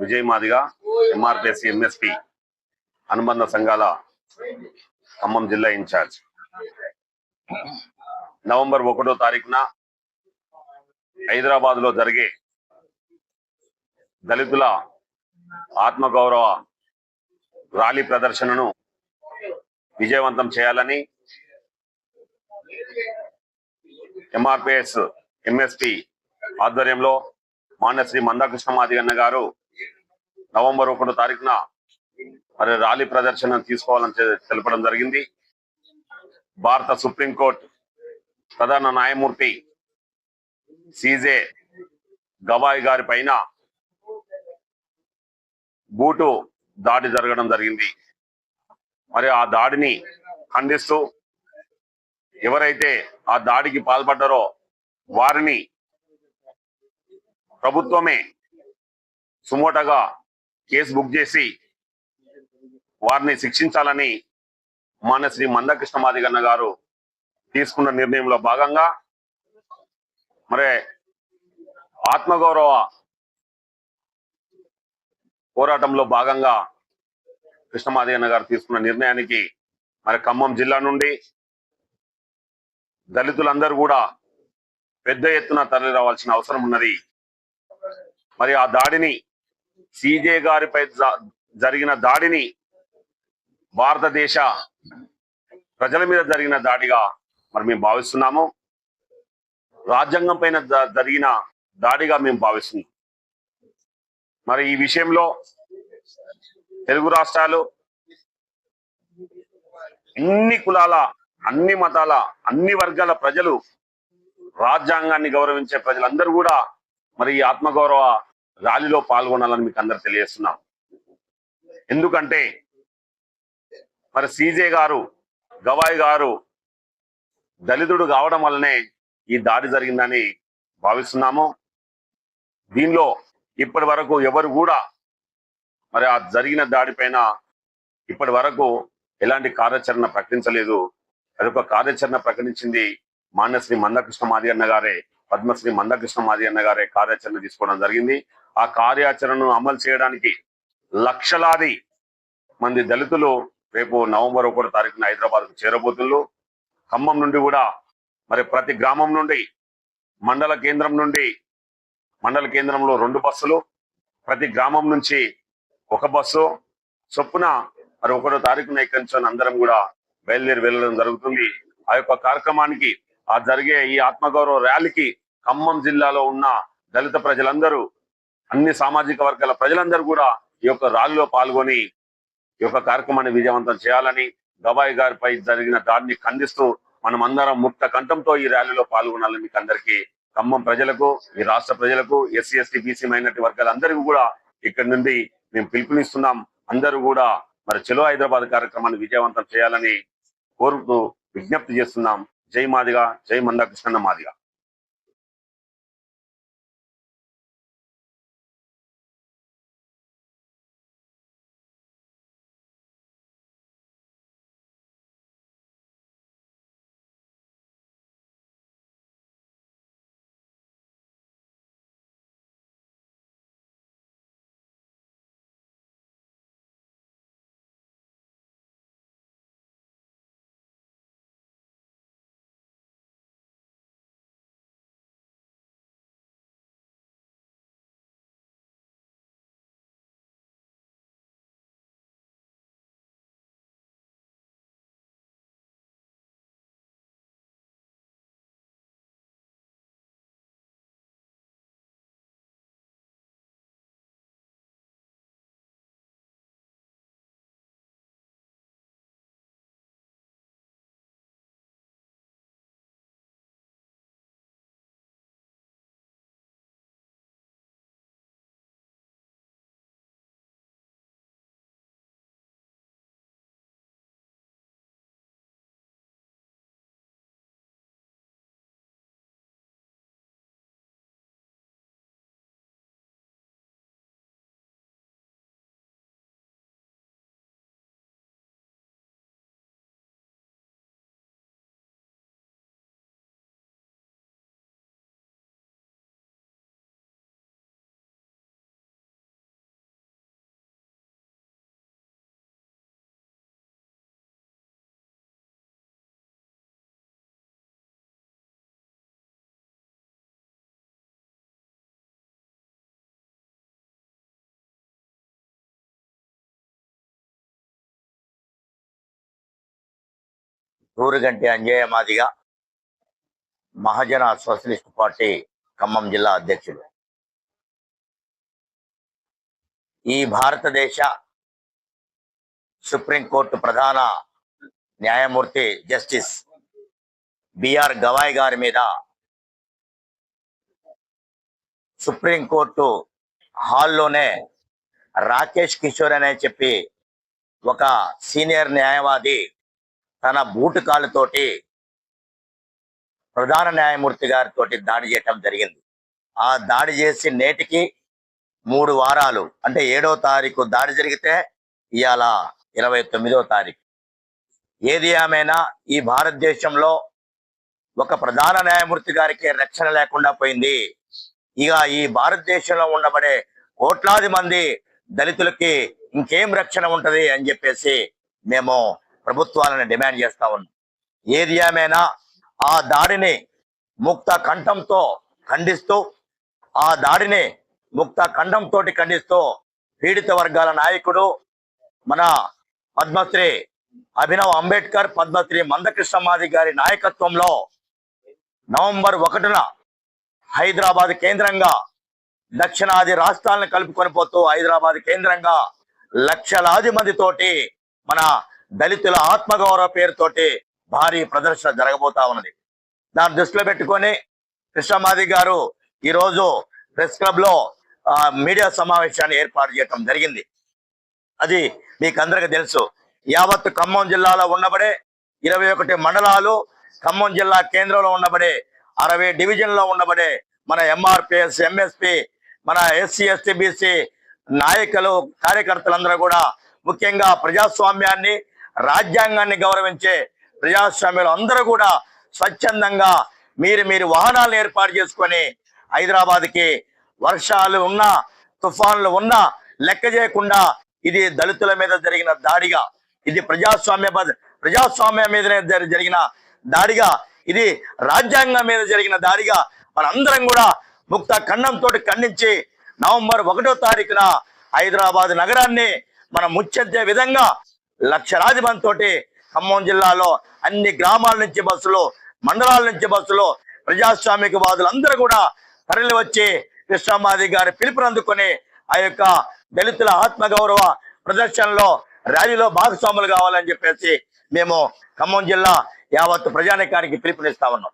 Vijay Madiga ఎంఆర్పిఎస్సి MSP అనుబంధ సంఘాల ఖమ్మం జిల్లా ఇన్ఛార్జ్. నవంబర్ ఒకటో తారీఖున హైదరాబాద్లో జరిగే దళితుల ఆత్మగౌరవ ర్యాలీ ప్రదర్శనను విజయవంతం చేయాలని ఎంఆర్పిఎస్ ఎంఎస్పి ఆధ్వర్యంలో మాన్యశ్రీ మందాకృష్ణ మాదిగన్న గారు నవంబర్ ఒకటో తారీఖున మరి ర్యాలీ ప్రదర్శన తీసుకోవాలని తెలపడం జరిగింది. భారత సుప్రీంకోర్టు ప్రధాన న్యాయమూర్తి సీజే గవాయ్ గారి పైన బూటు దాడి జరగడం జరిగింది. మరి ఆ దాడిని ఖండిస్తూ ఎవరైతే ఆ దాడికి పాల్పడ్డారో వారిని ప్రభుత్వమే సుమోటగా కేసు బుక్ చేసి వారిని శిక్షించాలని మన శ్రీ మందకృష్ణ మాదిగన్న గారు తీసుకున్న నిర్ణయంలో భాగంగా మరి ఆత్మగౌరవ పోరాటంలో భాగంగా కృష్ణమాదిగన్న గారు తీసుకున్న నిర్ణయానికి మరి ఖమ్మం జిల్లా నుండి దళితులందరూ కూడా పెద్ద ఎత్తున తరలి రావాల్సిన అవసరం ఉన్నది. మరి ఆ దాడిని సిజే గారిపై జ- జరిగిన దాడిని భారతదేశ ప్రజల మీద జరిగిన దాడిగా మరి మేము భావిస్తున్నాము. రాజ్యాంగం పైన జరిగిన దాడిగా మేము భావిస్తున్నాం. మరి ఈ విషయంలో తెలుగు రాష్ట్రాలు అన్ని కులాల అన్ని మతాల అన్ని వర్గాల ప్రజలు రాజ్యాంగాన్ని గౌరవించే ప్రజలందరూ కూడా మరి ఈ ఆత్మగౌరవ ర్యాలీలో పాల్గొనాలని మీకు అందరు తెలియజేస్తున్నాం. ఎందుకంటే మరి సీజే గారు గవాయ్ గారు దళితుడు కావడం వల్లనే ఈ దాడి జరిగిందని భావిస్తున్నాము. దీనిలో ఇప్పటి వరకు ఎవరు కూడా మరి ఆ జరిగిన దాడి పైన ఇప్పటి వరకు ఎలాంటి కార్యాచరణ ప్రకటించలేదు. అదొక కార్యాచరణ ప్రకటించింది మాన్యశ్రీ మందకృష్ణ మాది అన్న గారే. పద్మశ్రీ మందకృష్ణ మాది అన్న గారే కార్యాచరణ తీసుకోవడం జరిగింది. ఆ కార్యాచరణను అమలు చేయడానికి లక్షలాది మంది దళితులు రేపు నవంబర్ ఒకటో తారీఖున హైదరాబాద్కు చేరబోతున్నారు. ఖమ్మం నుండి కూడా మరి ప్రతి గ్రామం నుండి మండల కేంద్రం నుండి మండల కేంద్రంలో రెండు బస్సులు ప్రతి గ్రామం నుంచి ఒక బస్సు. చొప్పున మరి ఒకటో తారీఖున ఇక్కడి నుంచి అందరం కూడా బయలుదేరి వెళ్ళడం జరుగుతుంది. ఆ యొక్క కార్యక్రమానికి ఆ జరిగే ఈ ఆత్మగౌరవ ర్యాలీకి ఖమ్మం జిల్లాలో ఉన్న దళిత ప్రజలందరూ అన్ని సామాజిక వర్గాల ప్రజలందరూ కూడా ఈ యొక్క ర్యాలీలో పాల్గొని ఈ యొక్క కార్యక్రమాన్ని విజయవంతం చేయాలని గవాయి గారిపై జరిగిన దాడిని ఖండిస్తూ మనం అందరం ముక్త కంఠంతో ఈ ర్యాలీలో పాల్గొనాలని మీకు అందరికీ ఖమ్మం ప్రజలకు ఈ రాష్ట్ర ప్రజలకు ఎస్సీ ఎస్టీ బీసీ మైనార్టీ వర్గాలందరికీ కూడా ఇక్కడ నుండి మేము పిలుపునిస్తున్నాం. అందరూ కూడా మరి చెలో హైదరాబాద్ కార్యక్రమాన్ని విజయవంతం చేయాలని కోరుతూ విజ్ఞప్తి చేస్తున్నాం. జై మాదిగా జై మందాకృష్ణ మాదిగా. ఊరుగంటి అంజయ్య మాదిగ మహాజన సోషలిస్ట్ పార్టీ ఖమ్మం జిల్లా అధ్యక్షుడు. ఈ భారతదేశ సుప్రీంకోర్టు ప్రధాన న్యాయమూర్తి జస్టిస్ బిఆర్ గవాయ్ గారి మీద సుప్రీంకోర్టు హాల్లోనే రాకేష్ కిషోర్ అనే చెప్పి ఒక సీనియర్ న్యాయవాది తన బూటు కాళ్ళతోటి ప్రధాన న్యాయమూర్తి గారితో దాడి చేయటం జరిగింది. ఆ దాడి చేసి నేటికి మూడు వారాలు అంటే ఏడో తారీఖు దాడి జరిగితే ఇవాళ ఇరవై తొమ్మిదో తారీఖు. ఏది ఏమైనా ఈ భారతదేశంలో ఒక ప్రధాన న్యాయమూర్తి గారికి రక్షణ లేకుండా పోయింది. ఇక ఈ భారతదేశంలో ఉండబడే కోట్లాది మంది దళితులకి ఇంకేం రక్షణ ఉంటది అని చెప్పేసి మేము ప్రభుత్వాలను డిమాండ్ చేస్తా ఉన్నాం. ఏది ఏమైనా ఆ దాడిని ముక్త కంఠంతో ఖండిస్తూ ఆ దాడిని ముక్త కంఠంతో ఖండిస్తూ పీడిత వర్గాల నాయకుడు మన పద్మశ్రీ అభినవ్ అంబేద్కర్ పద్మశ్రీ మందకృష్ణమాది గారి నాయకత్వంలో నవంబర్ ఒకటిన హైదరాబాద్ కేంద్రంగా దక్షిణాది రాష్ట్రాలను కలుపుకొని పోతూ హైదరాబాద్ కేంద్రంగా లక్షలాది మందితోటి మన దళితుల ఆత్మగౌరవ పేరుతోటి భారీ ప్రదర్శన జరగబోతా ఉన్నది. దాన్ని దృష్టిలో పెట్టుకొని కృష్ణమాది గారు ఈరోజు ప్రెస్ క్లబ్లో ఆ, మీడియా సమావేశాన్ని ఏర్పాటు చేయటం జరిగింది. అది మీకు అందరికీ తెలుసు. యావత్ ఖమ్మం జిల్లాలో ఉండబడే ఇరవై ఒకటి మండలాలు ఖమ్మం జిల్లా కేంద్రంలో ఉండబడే అరవై డివిజన్లో ఉండబడే మన ఎంఆర్పిఎస్ ఎంఎస్పి మన ఎస్సీ ఎస్టీ బీసీ నాయకులు కార్యకర్తలందరూ కూడా ముఖ్యంగా ప్రజాస్వామ్యాన్ని రాజ్యాంగాన్ని గౌరవించే ప్రజాస్వామ్యులు అందరూ కూడా స్వచ్ఛందంగా మీరు మీరు వాహనాలు ఏర్పాటు చేసుకొని హైదరాబాద్కి వర్షాలు ఉన్నా తుఫాన్లు ఉన్నా లెక్క చేయకుండా ఇది దళితుల మీద జరిగిన దాడిగా ఇది ప్రజాస్వామ్య బద- ప్రజాస్వామ్యం మీద జరిగిన దాడిగా ఇది రాజ్యాంగం మీద జరిగిన దాడిగా మనందరం కూడా ముక్త ఖండంతో ఖండించి నవంబర్ ఒకటో తారీఖున హైదరాబాద్ నగరాన్ని మనం ముచ్చెత్తే విధంగా లక్షలాది మంది ఖమ్మం జిల్లాలో అన్ని గ్రామాల నుంచి బస్సులు మండలాల నుంచి బస్సులు ప్రజాస్వామిక వాదులందరూ కూడా తరలి వచ్చి కృష్ణమాది గారి పిలుపును అందుకొని ఆ యొక్క దళితుల ఆత్మగౌరవ ప్రదర్శనలో ర్యాలీలో భాగస్వాములు కావాలని చెప్పేసి మేము ఖమ్మం జిల్లా యావత్ ప్రజానికానికి పిలుపునిస్తా ఉన్నాం.